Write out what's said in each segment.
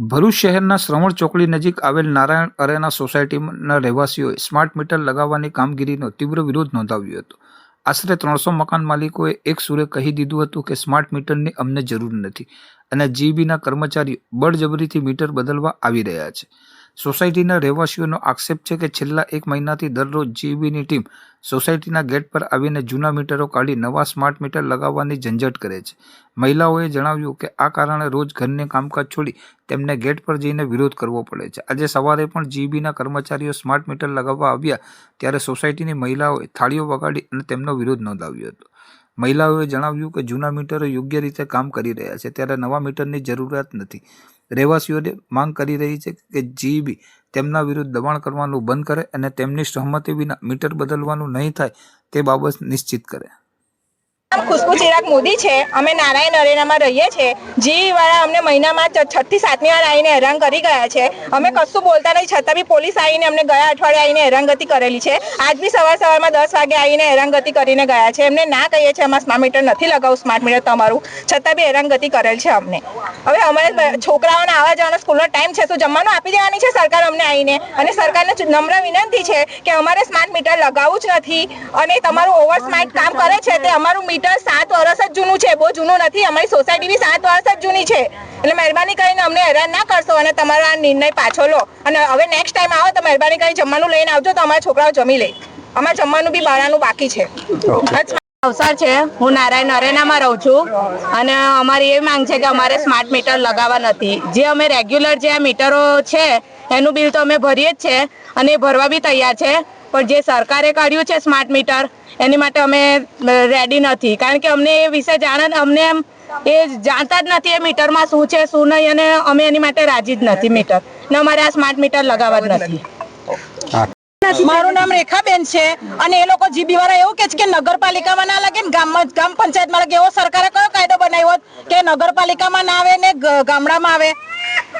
ભરૂચ શહેરના શ્રવણ ચોકડી નજીક આવેલ નારાયણ અરેના સોસાયટીના રહેવાસીઓએ સ્માર્ટ મીટર લગાવવાની કામગીરીનો તીવ્ર વિરોધ નોંધાવ્યો હતો. આશરે ત્રણસો મકાન માલિકોએ એક સુરે કહી દીધું હતું કે સ્માર્ટ મીટરની અમને જરૂર નથી અને જીબીના કર્મચારીઓ બળજબરીથી મીટર બદલવા આવી રહ્યા છે. સોસાયટીના રહેવાસીઓનો આક્ષેપ છે કે છેલ્લા એક મહિનાથી દરરોજ જીબીની ટીમ સોસાયટીના ગેટ પર આવીને જૂના મીટરો કાઢી નવા સ્માર્ટ મીટર લગાવવાની ઝંઝટ કરે છે. મહિલાઓએ જણાવ્યું કે આ કારણે રોજ ઘરને કામકાજ છોડી તેમને ગેટ પર જઈને વિરોધ કરવો પડે છે. આજે સવારે પણ જીબીના કર્મચારીઓ સ્માર્ટ મીટર લગાવવા આવ્યા ત્યારે સોસાયટીની મહિલાઓએ થાળીઓ વગાડી અને તેમનો વિરોધ નોંધાવ્યો હતો. મહિલાઓએ જણાવ્યું કે જૂના મીટરો યોગ્ય રીતે કામ કરી રહ્યા છે, ત્યારે નવા મીટરની જરૂરિયાત નથી. રહેવાસીઓને માંગ કરી રહી છે કે જીબી તેમના વિરુદ્ધ દબાણ કરવાનું બંધ કરે અને તેમની સહમતિ વિના મીટર બદલવાનું નહીં થાય તે બાબત નિશ્ચિત કરે. ખુશ્બુ ચિરાગ મોદી છે, અમે નારાયણ અરેનામાં રહીએ છીએ. જી વાળા અમને મહિનામાં છ- છ થી સાતમી વાર આવીને હેરાન કરી ગયા છે. અમે કશું બોલતા નહીં, છતાં બી પોલીસ આવીને અમને ગયા અઠવાડિયે આવીને હેરાનગતિ કરેલી છે. આજ બી સવાર સવારમાં દસ વાગે આવીને હેરાનગતિ કરીને ગયા છે. એમને ના કહીએ છીએ, અમારે સ્માર્ટ મીટર નથી લગાવું સ્માર્ટ મીટર તમારું. છતાં બી હેરાનગતિ કરેલ છે અમને. હવે અમારે છોકરાઓને આવવા જવાનો સ્કૂલનો ટાઈમ છે, શું જમવાનું આપી દેવાની છે સરકાર અમને આવીને? અને સરકારને નમ્ર વિનંતી છે કે અમારે સ્માર્ટ મીટર લગાવવું જ નથી. અને તમારું ઓવર સ્માર્ટ કામ કરે છે, તે અમારું મીટર સાત વર્ષ જ જૂનું છે. બહુ જૂનું નથી. અમારી સોસાયટી બી સાત વર્ષ જ જૂની છે. એટલે મહેરબાની કરીને અમને હેરાન ના કરશો અને તમારો આ નિર્ણય પાછો લો. અને હવે નેક્સ્ટ ટાઈમ આવો તો મહેરબાની કરીને જમવાનું લઈને આવજો. તો અમારા છોકરાઓ જમી લે. અમારે જમવાનું બી બાળાનું બાકી છે. અવસર છે. હું નારાયણ અરેનામાં રહું છું. અને અમારી એ માંગ છે કે અમારે સ્માર્ટ મીટર લગાવવા નથી. જે અમે રેગ્યુલર જે મીટરો છે એનું બિલ તો અમે ભરીએ જ છે. અને એ ભરવા બી તૈયાર છે. પણ જે સરકારે કાઢ્યું છે સ્માર્ટ મીટર એની માટે અમે રેડી નથી. કારણ કે અમને એ વિશે જાણ અમને એમ એ જાણતા જ નથી એ મીટરમાં શું છે શું નહીં અને અમે એની માટે રાજી જ નથી મીટર ને અમારે આ સ્માર્ટ મીટર લગાવવા જ નથી. મારું નામ રેખાબેન છે અને એ લોકો જીબી વાળા એવું કે છે કે નગરપાલિકામાં ના લાગે ને ગામમાં ગ્રામ પંચાયતમાં લાગે એવો સરકારે કયો કાયદો બનાવ્યો કે નગરપાલિકામાં ના આવે ને ગામડામાં આવે?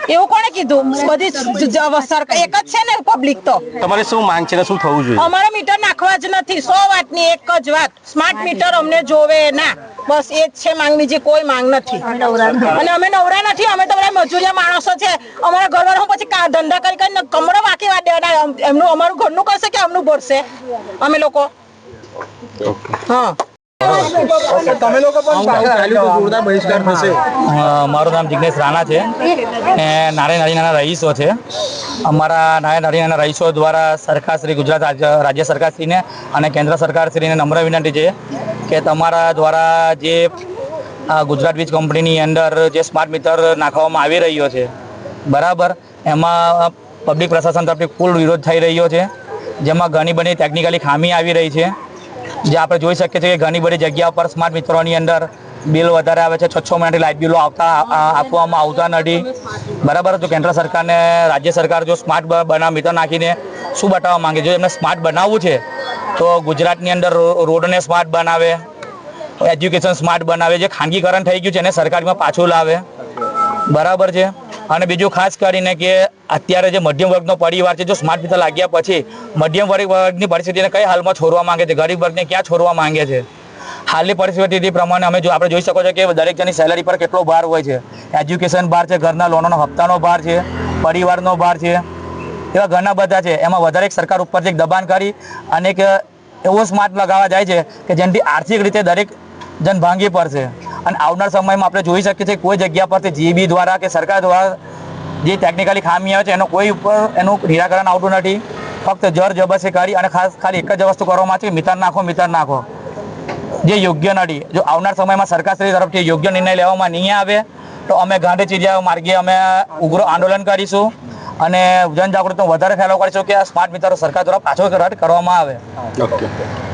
એવું કોણે કીધું? બધી એક જ છે ને પબ્લિક તો. તમારે શું માંગ છે શું થવું જોઈએ? અમારે મીટર નાખવા જ નથી સો વાતની એક જ વાત. સ્માર્ટ મીટર અમને જોવે ના. બસ એ જ છે માંગ બીજી કોઈ માંગ નથી. અને અમે નવરા નથી અમે તો બધા મજૂરિયા માણસો છે. અમારા ઘરવાળા પછી કા- ધંધા કરી કરીને કમરો વાંકી દેવાના? એમનું અમારું ઘરનું કરશે કે અમનું ભરશે? અમે લોકો. હા. મારું નામ જિગ્નેશ રાણા છે ને નારાયણ નાના રહીશો છે. અમારા નારાયણ નાના રહીશો દ્વારા સરકાર શ્રી ગુજરાત રાજ્ય રાજ્ય સરકારશ્રીને અને કેન્દ્ર સરકારશ્રીને નમ્ર વિનંતી છે કે તમારા દ્વારા જે ગુજરાત વીજ કંપનીની અંદર જે સ્માર્ટ મીટર નાખવામાં આવી રહ્યો છે બરાબર એમાં પબ્લિક પ્રશાસન તરફથી ફૂલ વિરોધ થઈ રહ્યો છે. જેમાં ઘણી બધી ટેકનિકલી ખામી આવી રહી છે. જે આપણે જોઈ શકીએ છીએ કે ઘણી બધી જગ્યા પર સ્માર્ટ મિત્રોની અંદર બિલ વધારે આવે છે. છ છ મહિનાથી લાઇટ બિલો આવતા આપવામાં આવતા નથી. બરાબર જો કેન્દ્ર સરકારને, રાજ્ય સરકાર જો સ્માર્ટ બનાવ મિત્ર નાખીને શું બતાવવા માંગે? જો એમને સ્માર્ટ બનાવવું છે, તો ગુજરાતની અંદર રોડને સ્માર્ટ બનાવે એજ્યુકેશન સ્માર્ટ બનાવે, જે ખાનગીકરણ થઈ ગયું છે એને સરકારમાં પાછું લાવે. બરાબર છે. અને બીજું ખાસ કરીને કે અત્યારે જે મધ્યમ વર્ગનો પરિવાર છે, જો સ્માર્ટ મીટર લાગ્યા પછી, મધ્યમ વર્ગ, વર્ગની પરિસ્થિતિને કઈ હાલમાં છોડવા માંગે છે? ગરીબ વર્ગને ક્યાં છોડવા માંગે છે? હાલની પરિસ્થિતિ પ્રમાણે અમે જો આપણે જોઈ શકો છો કે દરેક જણની સેલરી પર કેટલો ભાર હોય છે. એજ્યુકેશન ભાર છે, ઘરના લોનોનો હપ્તાનો ભાર છે, પરિવારનો ભાર છે, એવા ઘણા બધા છે. એમાં વધારે એક સરકાર ઉપર એક દબાણ કરી અને એક એવો સ્માર્ટ લગાવવા જાય છે કે જેનાથી આર્થિક રીતે દરેક જન ભાંગી પડશે. અને આવનાર સમયમાં આપણે જોઈ શકીએ છીએ કોઈ જગ્યા પરથી જીબી દ્વારા કે સરકાર દ્વારા જે ટેકનિકલી ખામી આવે છે, એનો કોઈ ઉપર એનું નિરાકરણ આવતું નથી. ફક્ત જર જબરજસ્તી કરી અને ખાસ ખાલી એક જ વસ્તુ કરવામાં છે મીટર નાખો મીટર નાખો. જે યોગ્ય નથી. જો આવનાર સમયમાં સરકારશ્રી તરફથી યોગ્ય નિર્ણય લેવામાં નહીં આવે, તો અમે ગાંધી ચીડિયા માર્ગે અમે ઉગ્ર આંદોલન કરીશું અને જનજાગૃતિનો વધારે ફેલાવ કરીશું કે આ સ્માર્ટ મિત્રો સરકાર દ્વારા પાછો રદ કરવામાં આવે. ઓકે